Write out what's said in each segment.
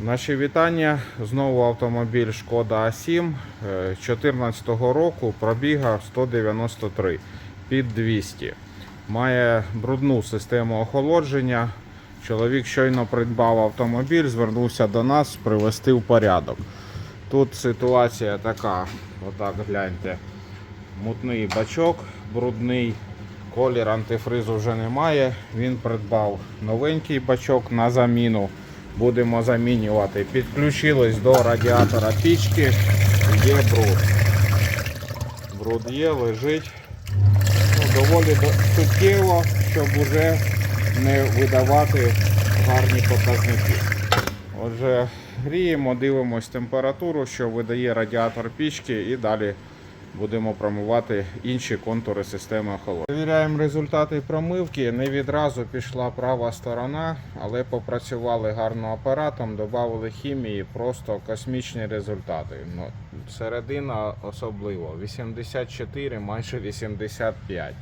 Наші вітання. Знову автомобіль Шкода А7 2014 року пробіга 193 під 200. Має брудну систему охолодження. Чоловік щойно придбав автомобіль, звернувся до нас привести в порядок. Тут ситуація така, отак гляньте. Мутний бачок, брудний, колір антифризу вже немає. Він придбав новенький бачок на заміну. Будемо замінювати. Підключились до радіатора пічки. Є бруд. Бруд є, лежить. Ну, доволі суттєво, щоб уже не видавати гарні показники. Отже, гріємо, дивимось температуру, що видає радіатор пічки, і далі будемо промивати інші контури системи охолодження. Перевіряємо результати промивки. Не відразу пішла права сторона, але попрацювали гарно апаратом, додали хімії, просто космічні результати. Ну, середина особливо 84, майже 85.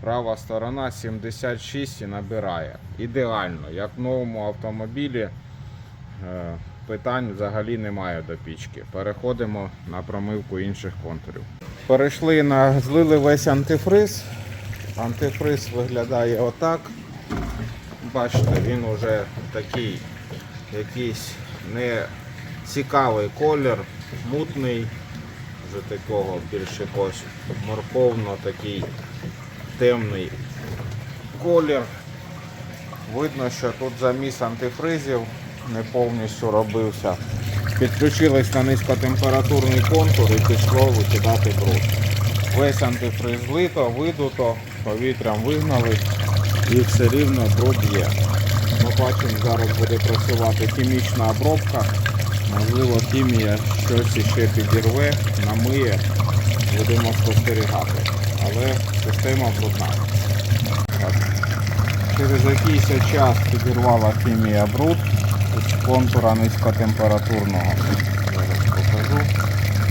Права сторона 76 і набирає. Ідеально, як в новому автомобілі. Е, Питань взагалі немає до пічки. Переходимо на промивку інших контурів. Перейшли на злили весь антифриз. Антифриз виглядає отак. Бачите, він уже такий якийсь не цікавий колір, мутний, вже такого більш якогось морковно такий темний колір. Видно, що тут заміс антифризів не повністю робився. Підключились на низькотемпературний контур і пішло викидати бруд. Весь антифриз злито, видуто, повітрям вигнали і все рівно бруд є. Ми бачимо, зараз буде працювати хімічна обробка. Можливо, хімія щось іще підірве, намиє, будемо спостерігати. Але система брудна. Через якийсь час підірвала хімія бруд контура низькотемпературного. Зараз покажу.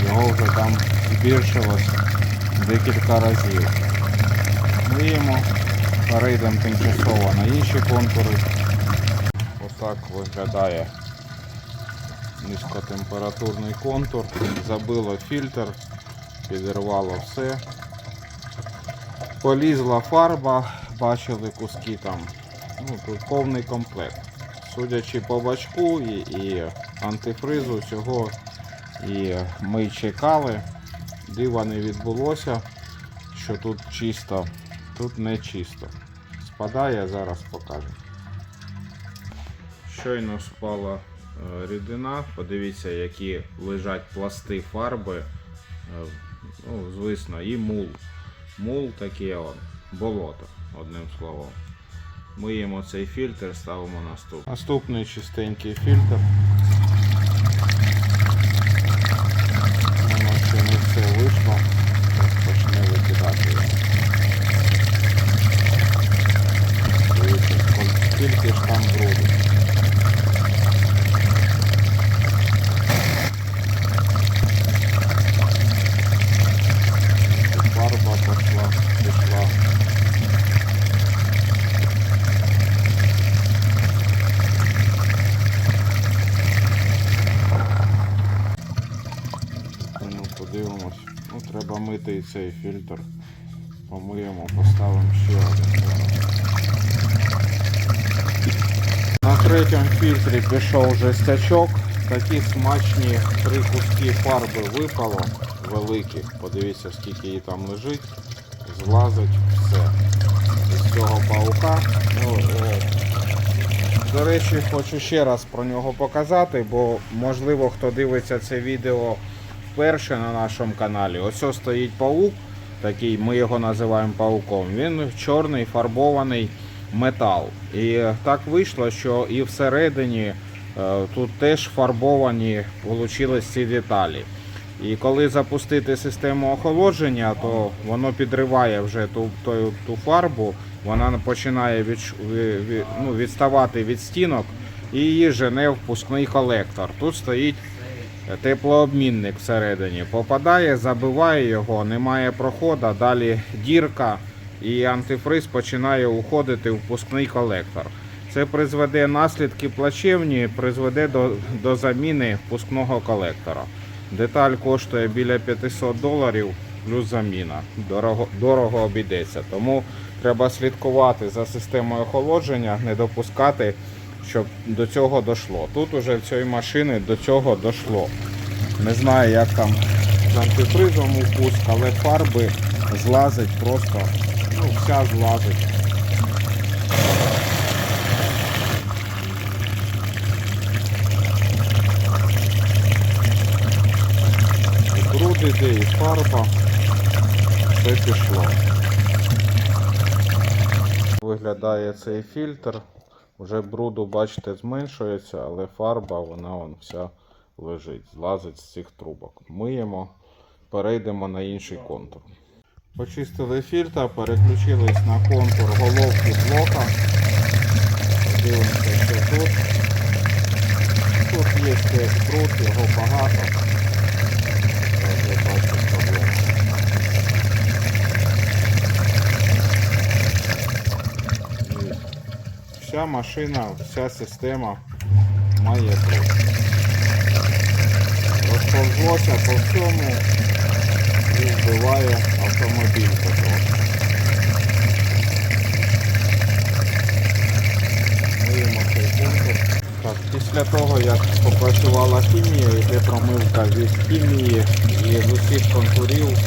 Його вже там збільшилось декілька разів. Миємо, перейдемо тимчасово на інші контури. Отак виглядає низькотемпературний контур. Забило фільтр, підірвало все. Полізла фарба, бачили куски там. Ну, тут повний комплект. Судячи по бачку і, і антифризу, цього і ми чекали. Дива не відбулося, що тут чисто, тут не чисто. Спадає, зараз покажу. Щойно спала е, рідина. Подивіться, які лежать пласти фарби. Е, Ну, звісно, і мул. Мул таке он, болото, одним словом. Миємо цей фільтр, ставимо наступний. Наступний чистенький фільтр. Воно ще не все вийшло. Почне викидати його. Тільки ж там бруду. Фарба пошла, пішла. Ну, подивимось. І цей фільтр. Помиємо, поставимо ще один. На третьому фільтрі пішов жестячок. Такі смачні три куски фарби випало великих. Подивіться, скільки її там лежить. Злазить все. Із цього паука. Ну, е, до речі, хочу ще раз про нього показати, бо можливо хто дивиться це відео вперше на нашому каналі. Ось ось стоїть паук, такий, ми його називаємо пауком. Він чорний фарбований метал. І так вийшло, що і всередині е, тут теж фарбовані вийшли ці деталі. І коли запустити систему охолодження, то воно підриває вже ту, ту, ту фарбу, вона починає від, від, ну, відставати від стінок і її жене впускний колектор. Тут стоїть теплообмінник всередині. Попадає, забиває його, немає проходу, далі дірка і антифриз починає уходити в впускний колектор. Це призведе наслідки плачевні, призведе до, до заміни впускного колектора. Деталь коштує біля 500 доларів плюс заміна. Дорого, дорого обійдеться. Тому треба слідкувати за системою охолодження, не допускати, щоб до цього дійшло. Тут уже в цій машині до цього дійшло. Не знаю, як там з антифризом упуск, але фарби злазить просто, ну, вся злазить. І і фарба. Все пішло. Виглядає цей фільтр. Вже бруду, бачите, зменшується, але фарба, вона вон вся лежить, злазить з цих трубок. Миємо, перейдемо на інший контур. Почистили фільтр, переключились на контур головки блока. Дивимося, що тут. Тут є бруд, його багато. Я вже бачу проблему. Дивіться. Вся машина, вся система має бруд. Розповзлося по всьому і вбиває автомобіль контур. Так, після того, як попрацювала хімія, йде промивка від хімії і з усіх контурів,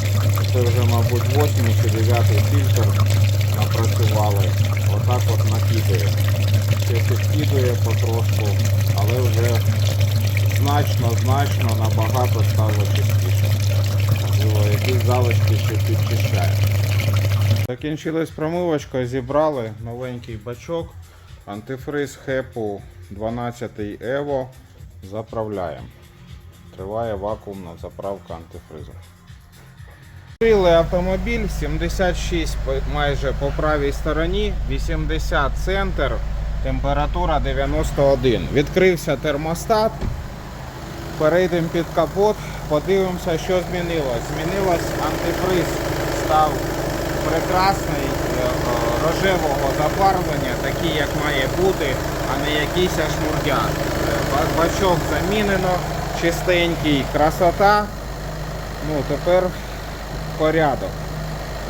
це вже, мабуть, 8 чи 9 фільтр напрацювали. Отак от накидує. Підчищає. Закінчилась промивочка, зібрали новенький бачок. Антифриз хепу 12 Evo. Заправляємо. Триває вакуумна заправка антифризу. Відкрили автомобіль 76 майже по правій стороні, 80 центр, температура 91. Відкрився термостат. Перейдемо під капот, подивимося, що змінилось. Змінилось антифриз, став прекрасний е, е, рожевого забарвлення, такий як має бути, а не якийсь аж мурдяк. Е, Бачок замінено, чистенький, красота. Ну, тепер порядок.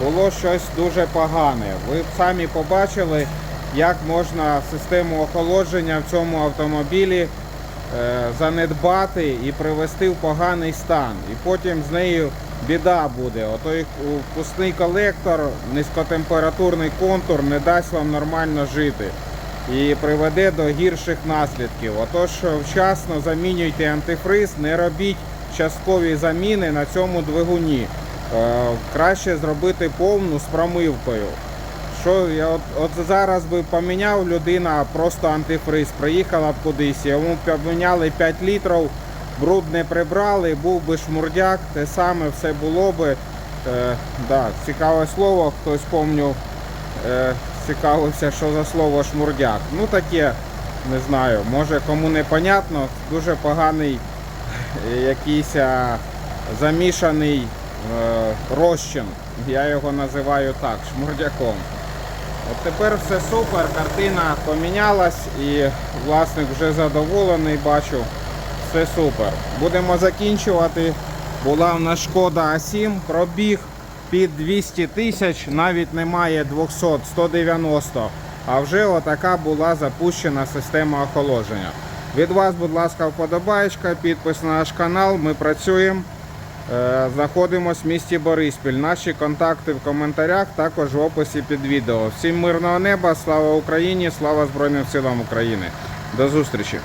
Було щось дуже погане. Ви самі побачили, як можна систему охолодження в цьому автомобілі занедбати і привести в поганий стан. І потім з нею біда буде. Отой впускний колектор, низькотемпературний контур не дасть вам нормально жити і приведе до гірших наслідків. Отож, вчасно замінюйте антифриз, не робіть часткові заміни на цьому двигуні. Е, краще зробити повну з промивкою. Що я от, от зараз би поміняв людина просто антифриз, приїхала б кудись, йому поміняли 5 літрів, бруд не прибрали, був би шмурдяк, те саме все було би. Е, да, цікаве слово, хтось помню, е, цікавився, що за слово шмурдяк. Ну таке, не знаю, може кому не понятно, дуже поганий е, якийсь замішаний е, розчин. Я його називаю так, шмурдяком. От тепер все супер, картина помінялась і власник вже задоволений, бачу, все супер. Будемо закінчувати. Була в нас шкода А7, пробіг під 200 тисяч, навіть немає 200, 190. А вже отака була запущена система охолодження. Від вас, будь ласка, вподобаєчка, підпис на наш канал. Ми працюємо. Е, Знаходимось в місті Бориспіль. Наші контакти в коментарях, також в описі під відео. Всім мирного неба, слава Україні, слава Збройним силам України. До зустрічі!